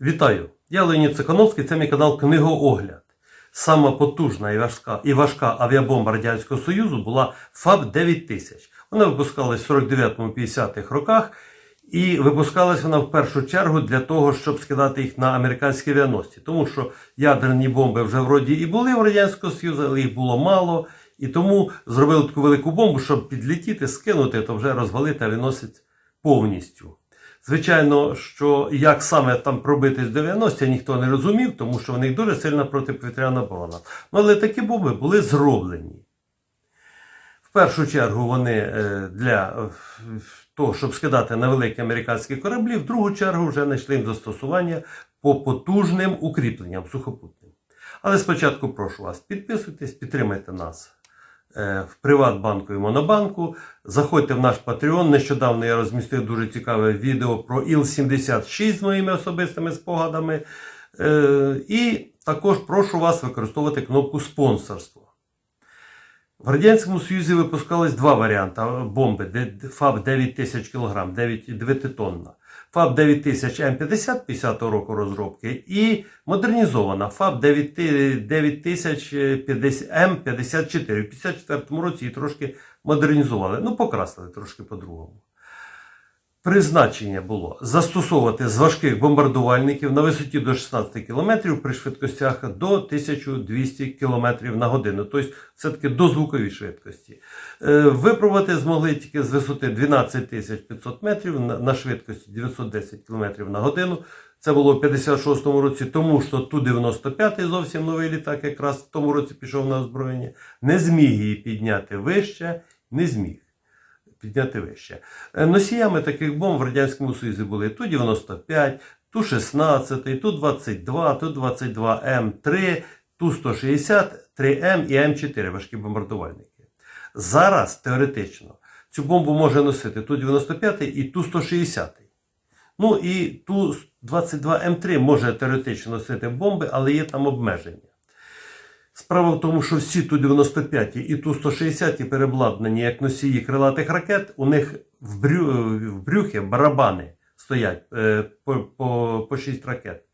Вітаю! Я Леонід Цихановський, це мій канал Книгоогляд. Сама потужна і важка, і важка авіабомба Радянського Союзу була ФАБ 9000. Вона випускалась в 49-50-х роках, і випускалась вона в першу чергу для того, щоб скидати їх на американські авіаносці. Тому що ядерні бомби вже вроді і були в Радянського Союзу, але їх було мало. І тому зробили таку велику бомбу, щоб підлетіти, скинути, то вже розвалити авіаносець повністю. Звичайно, що як саме там пробитись до 90 ніхто не розумів, тому що в них дуже сильна протиповітряна оборона. Ну, але такі бомби були зроблені. В першу чергу вони е, для е, того, щоб скидати на великі американські кораблі, в другу чергу вже знайшли їм застосування по потужним укріпленням сухопутним. Але спочатку прошу вас, підписуйтесь, підтримайте нас в Приватбанку і Монобанку. Заходьте в наш Patreon. Нещодавно я розмістив дуже цікаве відео про Іл-76 з моїми особистими спогадами. Е, І також прошу вас використовувати кнопку спонсорство. В Радянському Союзі випускались два варіанти бомби ФАБ 9000 кг, 9, 9 тонна. ФАБ 9000 М50 50 року розробки і модернізована ФАБ 9000 М54. В 54 році її трошки модернізували. Ну, покрасили трошки по-другому. Призначення було застосовувати з важких бомбардувальників на висоті до 16 км при швидкостях до 1200 км на годину, тобто все-таки до звуковій швидкості. Е, Випробувати змогли тільки з висоти 12 500 метрів на- швидкості 910 км на годину. Це було в 56-му році, тому що Ту-95 зовсім новий літак, якраз в тому році пішов на озброєння, не зміг її підняти вище, не зміг підняти вище. Е, Носіями таких бомб в Радянському Союзі були Ту-95, Ту-16, Ту-22, Ту-22М3, Ту-160, 3М і М4 важкі бомбардувальники. Зараз теоретично цю бомбу може носити Ту-95 і Ту-160. Ну і Ту-22М3 може теоретично носити бомби, але є там обмеження. Справа в тому, що всі Ту-95 і Ту-160 перебладнані як носії крилатих ракет, у них в, брю... в брюхі барабани стоять е, по, по, по 6 ракет,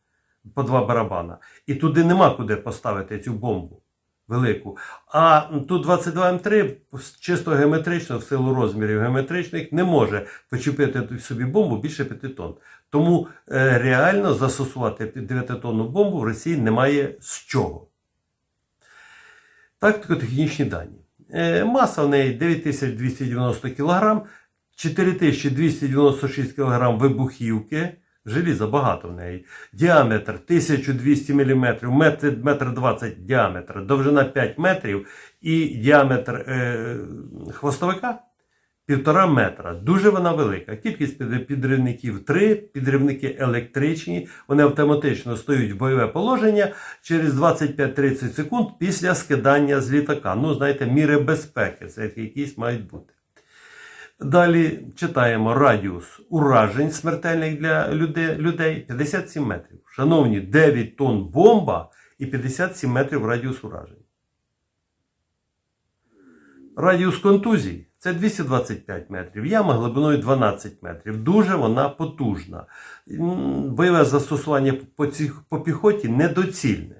по два барабана. І туди нема куди поставити цю бомбу велику. А Ту-22М3 чисто геометрично, в силу розмірів геометричних, не може почепити собі бомбу більше 5 тонн. Тому е, реально застосувати 9-тонну бомбу в Росії немає з чого. Тактико-технічні дані. Е, Маса в неї 9290 кг, 4296 кг вибухівки. Желіза багато в неї. Діаметр 1200 мм, метр, метр 20 діаметр, довжина 5 метрів і діаметр е, хвостовика 1,5 метра. Дуже вона велика. Кількість підривників 3, підривники електричні. Вони автоматично стають в бойове положення через 25-30 секунд після скидання з літака. Ну, знаєте, міри безпеки, це якісь мають бути. Далі читаємо радіус уражень смертельних для людей 57 метрів. Шановні, 9 тонн бомба і 57 метрів радіус уражень. Радіус контузій це 225 метрів. Яма глибиною 12 метрів. Дуже вона потужна. Бойове застосування по, цих, по піхоті недоцільне.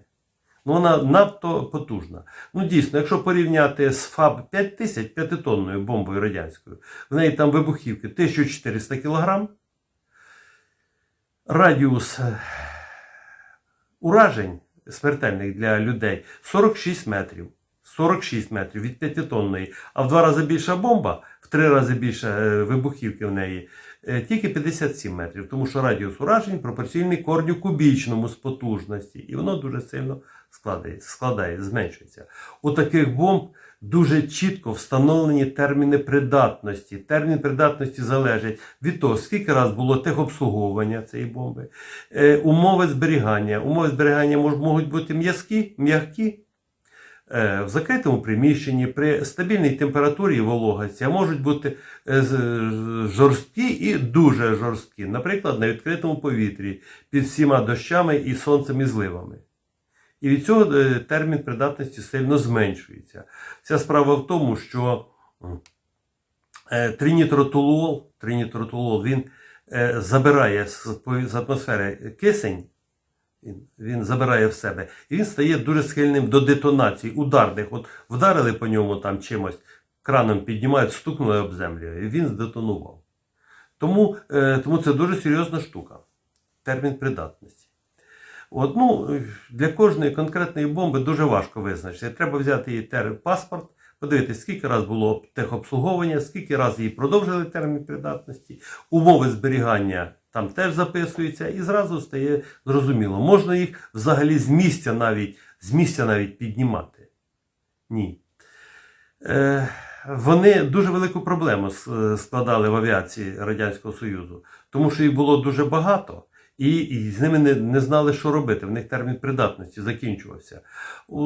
Ну, вона надто потужна. Ну, дійсно, якщо порівняти з ФАБ 5000 п'ятитонною бомбою радянською, в неї там вибухівки 1400 кг. Радіус е, уражень смертельних для людей 46 метрів. 46 метрів від 5-тонної, а в два рази більша бомба, в три рази більше е, вибухівки в неї, е, тільки 57 метрів, тому що радіус уражень пропорційний корню кубічному з потужності, і воно дуже сильно складає, складає зменшується. У таких бомб дуже чітко встановлені терміни придатності. Термін придатності залежить від того, скільки раз було техобслуговування цієї бомби, е, умови зберігання. Умови зберігання можуть бути м'язкі, м'які. Е, В закритому приміщенні при стабільній температурі і вологості, а можуть бути е, жорсткі і дуже жорсткі, наприклад, на відкритому повітрі під всіма дощами і сонцем і зливами. І від цього е, термін придатності сильно зменшується. Вся справа в тому, що м, тринітротолуол, тринітротолуол він забирає з атмосфери кисень, він, він забирає в себе, і він стає дуже схильним до детонації, ударних. От вдарили по ньому там чимось, краном піднімають, стукнули об землю, і він здетонував. Тому, е, тому це дуже серйозна штука. Термін придатності. От, ну, для кожної конкретної бомби дуже важко визначити. Треба взяти її тер... паспорт, подивитися, скільки раз було техобслуговування, скільки раз її продовжили термін придатності, умови зберігання там теж записуються, і зразу стає зрозуміло. Можна їх взагалі з місця навіть, з місця навіть піднімати. Ні. Е, вони дуже велику проблему складали в авіації Радянського Союзу, тому що їх було дуже багато, і, і з ними не, не знали, що робити. В них термін придатності закінчувався. У,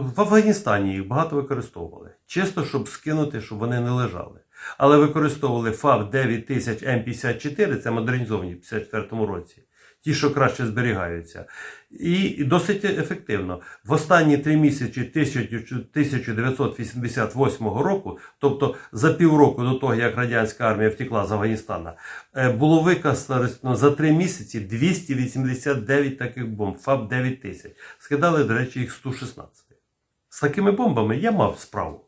в Афганістані їх багато використовували. Чисто, щоб скинути, щоб вони не лежали. Але використовували ФАВ 9000 М54, це модернізовані в 54 році. Ті, що краще зберігаються. І, і досить ефективно. В останні три місяці 1988 року, тобто за півроку до того, як радянська армія втекла з Афганістана, е, було використано за три місяці 289 таких бомб, ФАБ 9000. Скидали, до речі, їх 116. З такими бомбами я мав справу.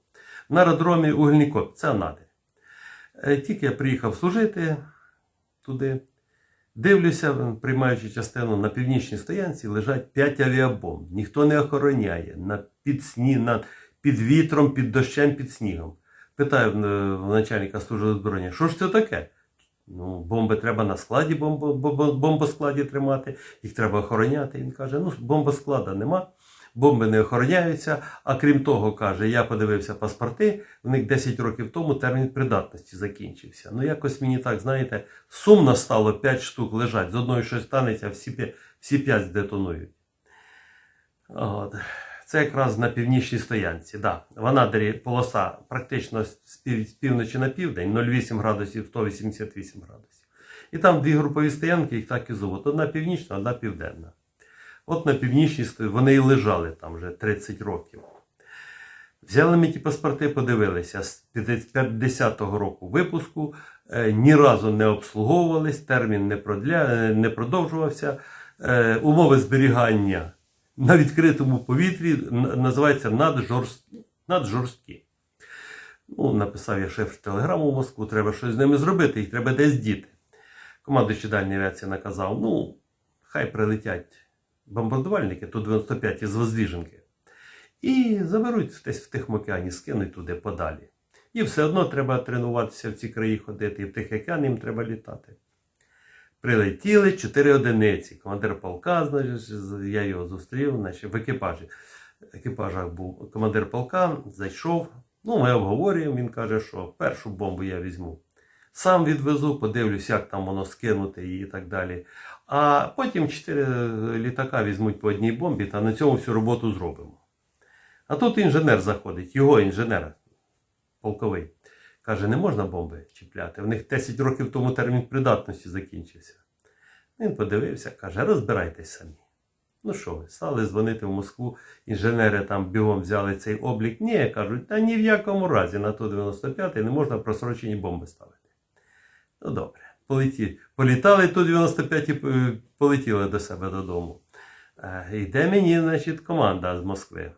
На аеродромі Угільнікоп, це Анади. Е, Тільки я приїхав служити туди. Дивлюся, приймаючи частину на північній стоянці, лежать 5 авіабомб. Ніхто не охороняє під, сні, під вітром, під дощем, під снігом. Питаю начальника служби озброєння, що ж це таке? Ну, бомби треба на складі, бомбо, бомбо- бомбоскладі тримати, їх треба охороняти. Він каже: ну, бомбосклада нема, бомби не охороняються. А крім того, каже, я подивився паспорти, в них 10 років тому термін придатності закінчився. Ну, якось мені так, знаєте, сумно стало 5 штук лежать. З одної щось станеться, всі, всі 5 здетонують. От. Це якраз на північній стоянці. Да. В Анадирі полоса практично з півночі на південь, 0,8 градусів, 188 градусів. І там дві групові стоянки, їх так і зовуть. Одна північна, одна південна. От на північній вони і лежали там вже 30 років. Взяли ми ті паспорти, подивилися з 50-го року випуску, е, ні разу не обслуговувались, термін не, продля... е, не продовжувався. Е, умови зберігання на відкритому повітрі називаються наджорст... наджорсткі. Ну, написав я шеф телеграму в Москву, треба щось з ними зробити, їх треба десь діти. Командуючий дальньої авіації наказав: ну, хай прилетять бомбардувальники Ту-95 із Воздвіженки. І заберуть десь в Тихому скинуть туди подалі. І все одно треба тренуватися в ці краї ходити, і в Тихий океан їм треба літати. Прилетіли чотири одиниці. Командир полка, значить, я його зустрів, значить, в екіпажі. В екіпажах був командир полка, зайшов. Ну, ми обговорюємо. Він каже, що першу бомбу я візьму. Сам відвезу, подивлюсь, як там воно скинути і так далі. А потім чотири літака візьмуть по одній бомбі та на цьому всю роботу зробимо. А тут інженер заходить, його інженер, полковий, каже, не можна бомби чіпляти. В них 10 років тому термін придатності закінчився. Він подивився, каже, розбирайтесь самі. Ну що ви, стали дзвонити в Москву, інженери там бігом взяли цей облік. Ні, кажуть, та ні в якому разі на Ту-95 не можна просрочені бомби ставити. Ну добре, полеті. політали Ту-95 і е, полетіли до себе додому. Е, Йде мені, значить, команда з Москви.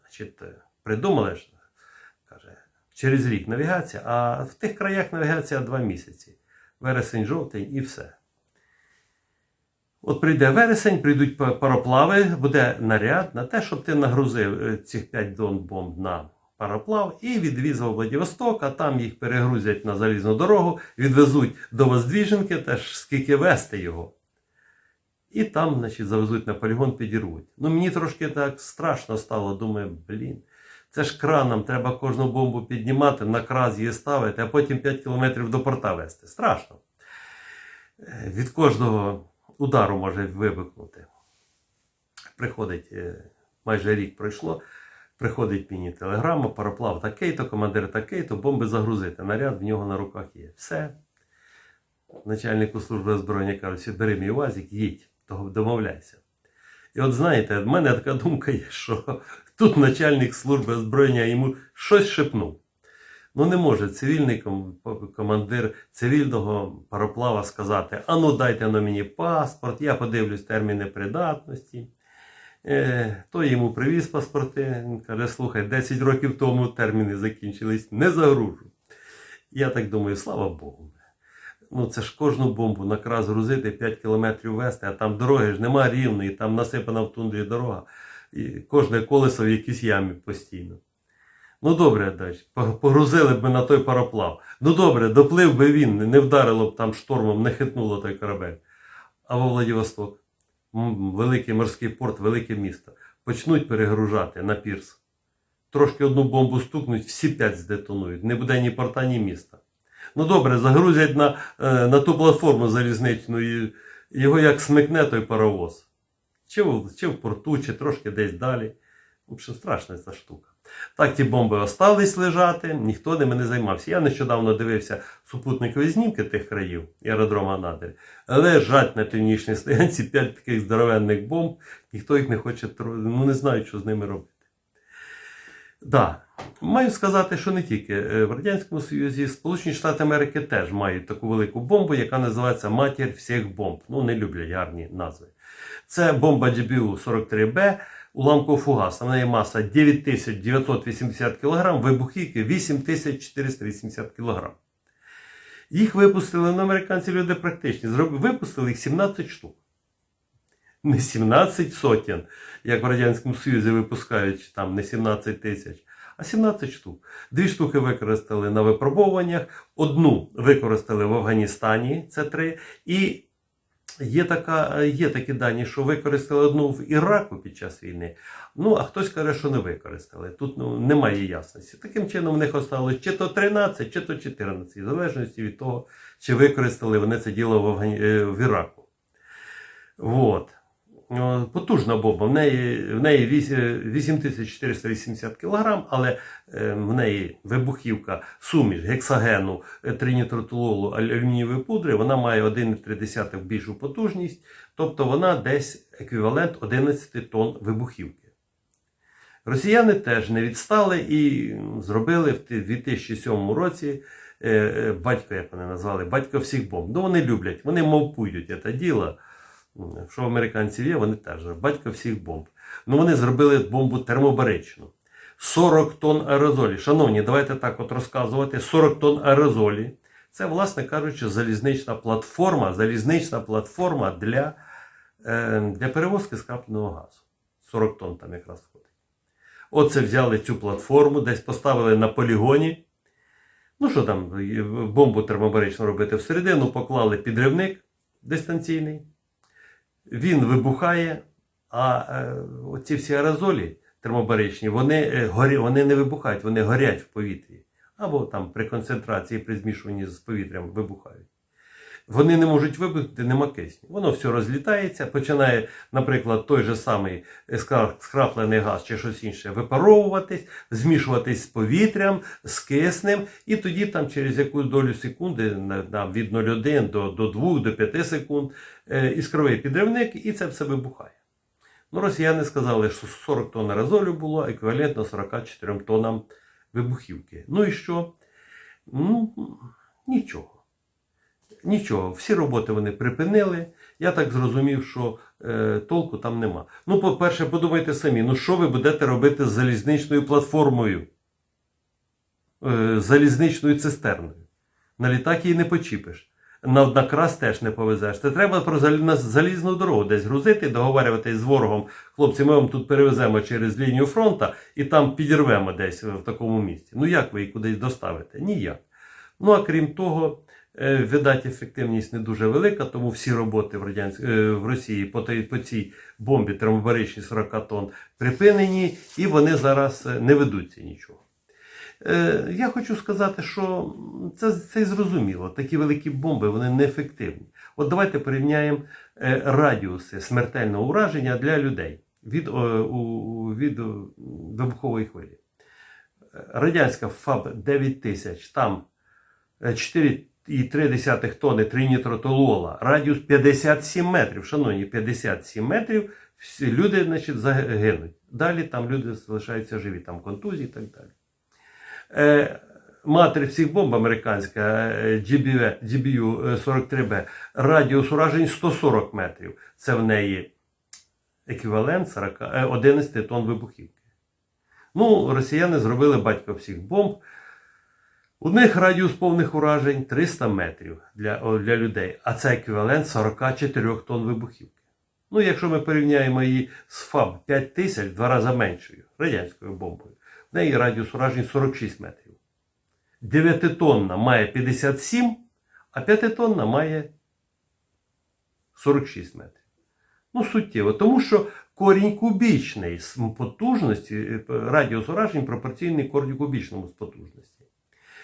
Значить, е, придумали ж, каже, через рік навігація, а в тих краях навігація два місяці. Вересень, жовтень і все. От прийде вересень, прийдуть пароплави, буде наряд на те, щоб ти нагрузив цих 5 дон бомб на пароплав і відвіз в Владивосток, а там їх перегрузять на залізну дорогу, відвезуть до Воздвіженки, теж скільки вести його. І там, значить, завезуть на полігон, підірвуть. Ну, мені трошки так страшно стало. Думаю, блін, це ж краном треба кожну бомбу піднімати, на краз її ставити, а потім 5 кілометрів до порта вести. Страшно. Е, Від кожного удару може вибухнути. Приходить, е, майже рік пройшло, приходить мені телеграма, пароплав такий-то, командир такий-то, бомби загрузити. Наряд в нього на руках є. Все. Начальнику служби озброєння кажуть, бери мій УАЗик, їдь, домовляйся. І от знаєте, в мене така думка є, що тут начальник служби озброєння йому щось шепнув. Ну не може цивільний ком- командир цивільного пароплава сказати: а ну дайте на мені паспорт, я подивлюсь терміни придатності. Е, той йому привіз паспорти. Він каже: слухай, 10 років тому терміни закінчились, не загружу. Я так думаю, слава Богу. Ну, це ж кожну бомбу накраз грузити 5 кілометрів вести, а там дороги ж нема рівної, там насипана в тундрі дорога. І кожне колесо в якійсь ямі постійно. Ну добре, далі, погрузили б ми на той пароплав. Ну добре, доплив би він, не вдарило б там штормом, не хитнуло той корабель. А во Владивосток, великий морський порт, велике місто, почнуть перегружати на пірс. Трошки одну бомбу стукнуть, всі п'ять здетонують. Не буде ні порта, ні міста. Ну добре, загрузять на, е, на ту платформу залізничну, його як смикне той паровоз. Чи в, чи в порту, чи трошки десь далі. В общем, страшна ця штука. Так ті бомби остались лежати, ніхто ними не займався. Я нещодавно дивився супутникові знімки тих країв аеродрома Надир. Лежать на північній стоянці п'ять таких здоровенних бомб, ніхто їх не хоче, ну не знає, що з ними робити. Да. Маю сказати, що не тільки Е, в Радянському Союзі, Сполучені Штати Америки теж мають таку велику бомбу, яка називається Матір всіх бомб. Ну, не люблять гарні назви. Це бомба GBU-43B, уламково-фугасна. В неї маса 9980 кг, вибухівки 8480 кг. Їх випустили на американці люди практичні. Випустили їх 17 штук. Не 17 сотень, як в Радянському Союзі випускають там не 17 тисяч, а 17 штук. Дві штуки використали на випробовуваннях, одну використали в Афганістані, це три. І є, така, є такі дані, що використали одну в Іраку під час війни. Ну, а хтось каже, що не використали. Тут ну, немає ясності. Таким чином, в них осталось чи то 13, чи то 14, в залежності від того, чи використали вони це діло в, Афгані... е, в Іраку. Вот. О, Потужна бомба. В неї, в неї е, 8480 кг, але е, в неї вибухівка, суміш гексагену, е, тринітротилолу, алюмінієвої пудри, вона має 1,3 більшу потужність, тобто вона десь еквівалент 11 тонн вибухівки. Росіяни теж не відстали і зробили в 2007 році е, е, батько, як вони назвали, батько всіх бомб. Ну вони люблять, вони мовпують це діло. Що в американців є, вони теж батько всіх бомб. Ну вони зробили бомбу термобаричну. 40 тонн аерозолі. Шановні, давайте так от розказувати. 40 тонн аерозолі. Це, власне кажучи, залізнична платформа, залізнична платформа для, е, для перевозки скрапленого газу. 40 тонн там якраз входить. Оце взяли цю платформу, десь поставили на полігоні. Ну що там, бомбу термобаричну робити всередину, поклали підривник дистанційний. Він вибухає, а ці оці всі аерозолі термобаричні, вони, е, горі, вони не вибухають, вони горять в повітрі. Або там при концентрації, при змішуванні з повітрям вибухають. Вони не можуть вибухнути, нема кисню. Воно все розлітається, починає, наприклад, той же самий скраплений газ чи щось інше випаровуватись, змішуватись з повітрям, з киснем, і тоді там через якусь долю секунди, від 0,1 до, до 2, до 5 секунд, е, іскровий підривник, і це все вибухає. Ну, росіяни сказали, що 40 тонн аерозолю було еквівалентно 44 тоннам вибухівки. Ну і що? Ну, нічого. Нічого, всі роботи вони припинили. Я так зрозумів, що е, толку там нема. Ну, по-перше, подумайте самі, ну що ви будете робити з залізничною платформою? Е, залізничною цистерною. На літак її не почіпиш. На, на крас теж не повезеш. Це треба про залізну дорогу десь грузити, договарюватись з ворогом. Хлопці, ми вам тут перевеземо через лінію фронту і там підірвемо десь в такому місці. Ну як ви її кудись доставите? Ніяк. Ну а крім того, Е, видать, ефективність не дуже велика, тому всі роботи в Радянсь... Е, в Росії по по цій бомбі термобаричні 40 тонн припинені, і вони зараз е, не ведуться нічого. Я хочу сказати, що це це зрозуміло. Такі великі бомби вони неефективні. От давайте порівняємо радіуси смертельного ураження для людей від, від вибухової хвилі. Радянська ФАБ 9000, там 4 2,3 тонни тринітротолуола, радіус 57 метрів. Шановні, 57 метрів. Всі люди значить, загинуть. Далі там люди залишаються живі, там контузії і так далі. Е, Матері всіх бомб американська е, GBU-43B, е, радіус уражень 140 метрів. Це в неї еквівалент 40, 11 е, тонн вибухівки. Ну, росіяни зробили батька всіх бомб. У них радіус повних уражень 300 метрів для, для людей, а це еквівалент 44 тонн вибухівки. Ну, якщо ми порівняємо її з ФАБ 5000, два рази меншою радянською бомбою, в неї радіус уражень 46 метрів. 9-тонна має 57, а 5-тонна має 46 метрів. Ну, суттєво, тому що корінь кубічний з потужності, е, радіус уражень пропорційний корню кубічному з потужності.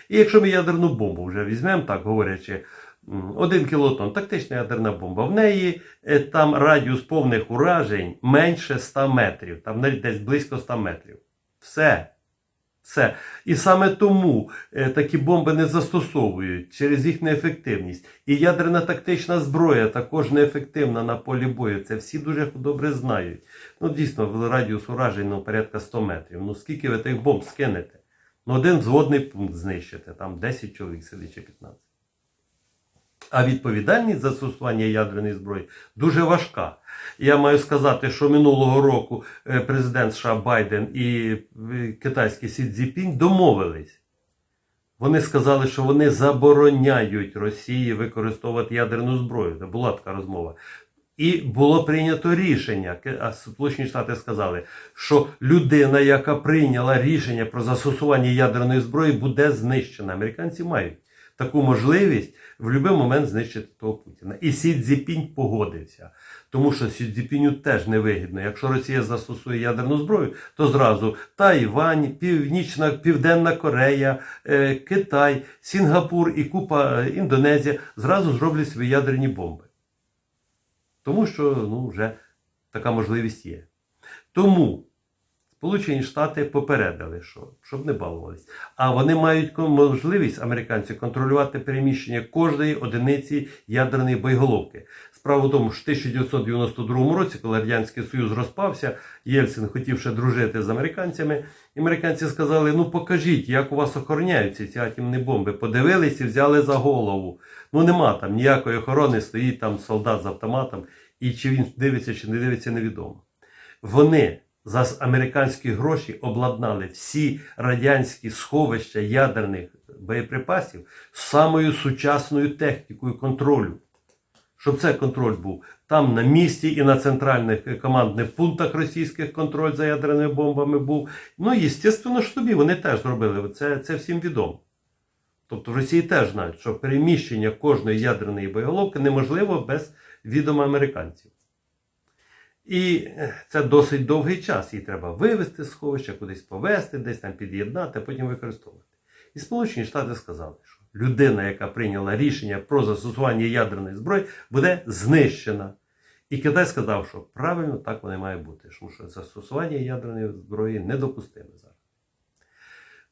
І якщо ми ядерну бомбу вже візьмемо, так говорячи, 1 кілотон, тактична ядерна бомба, в неї е, там радіус повних уражень менше 100 метрів, там навіть десь близько 100 метрів. Все. Все. І саме тому е, такі бомби не застосовують через їх неефективність. І ядерна тактична зброя також неефективна на полі бою. Це всі дуже добре знають. Ну, дійсно, радіус уражень ну, порядка 100 метрів. Ну скільки ви тих бомб скинете? Ну, один взводний пункт знищите, там 10 чоловік сидить чи 15. А відповідальність за застосування ядерної зброї дуже важка. Я маю сказати, що минулого року е, президент США Байден і е, китайський Сі Цзіпінь домовились. Вони сказали, що вони забороняють Росії використовувати ядерну зброю. Це була така розмова. І було прийнято рішення. А Сполучені Штати сказали, що людина, яка прийняла рішення про застосування ядерної зброї, буде знищена. Американці мають таку можливість в будь-який момент знищити того Путіна. І Сі Цзіпінь погодився. Тому що Сі Цзіпіню теж невигідно. Якщо Росія застосує ядерну зброю, то зразу Тайвань, Північна, Південна Корея, е, Китай, Сінгапур і купа е, Індонезія зразу зроблять свої ядерні бомби. Тому що ну, вже така можливість є. Тому Сполучені Штати попередили, що щоб не балувались. А вони мають можливість, американці, контролювати переміщення кожної одиниці ядерної боєголовки. Справа в тому, що в 1992 році, коли Радянський Союз розпався, Єльцин хотів ще дружити з американцями. Американці сказали: ну покажіть, як у вас охороняються ці атомні бомби. Подивились і взяли за голову. Ну нема там ніякої охорони, стоїть там солдат з автоматом, і чи він дивиться, чи не дивиться, невідомо. Вони за американські гроші обладнали всі радянські сховища ядерних боєприпасів з самою сучасною технікою контролю. Щоб цей контроль був там на місці і на центральних командних пунктах російських контроль за ядерними бомбами був. Ну, і, звісно, ж тобі вони теж зробили. Це, це всім відомо. Тобто в Росії теж знають, що переміщення кожної ядерної боєголовки неможливо без відома американців. І е, це досить довгий час. Її треба вивезти з сховища, кудись повезти, десь там під'єднати, а потім використовувати. І Сполучені Штати сказали, що людина, яка прийняла рішення про застосування ядерної зброї, буде знищена. І Китай сказав, що правильно так воно має бути, тому що застосування ядерної зброї недопустиме зараз.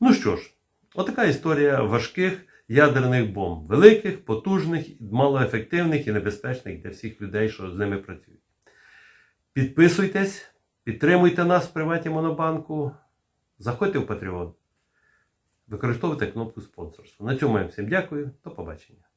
Ну що ж, отака історія важких ядерних бомб. Великих, потужних, малоефективних і небезпечних для всіх людей, що з ними працюють. Підписуйтесь, підтримуйте нас в приваті Монобанку, заходьте в Patreon, використовуйте кнопку спонсорства. На цьому я всім дякую, до побачення.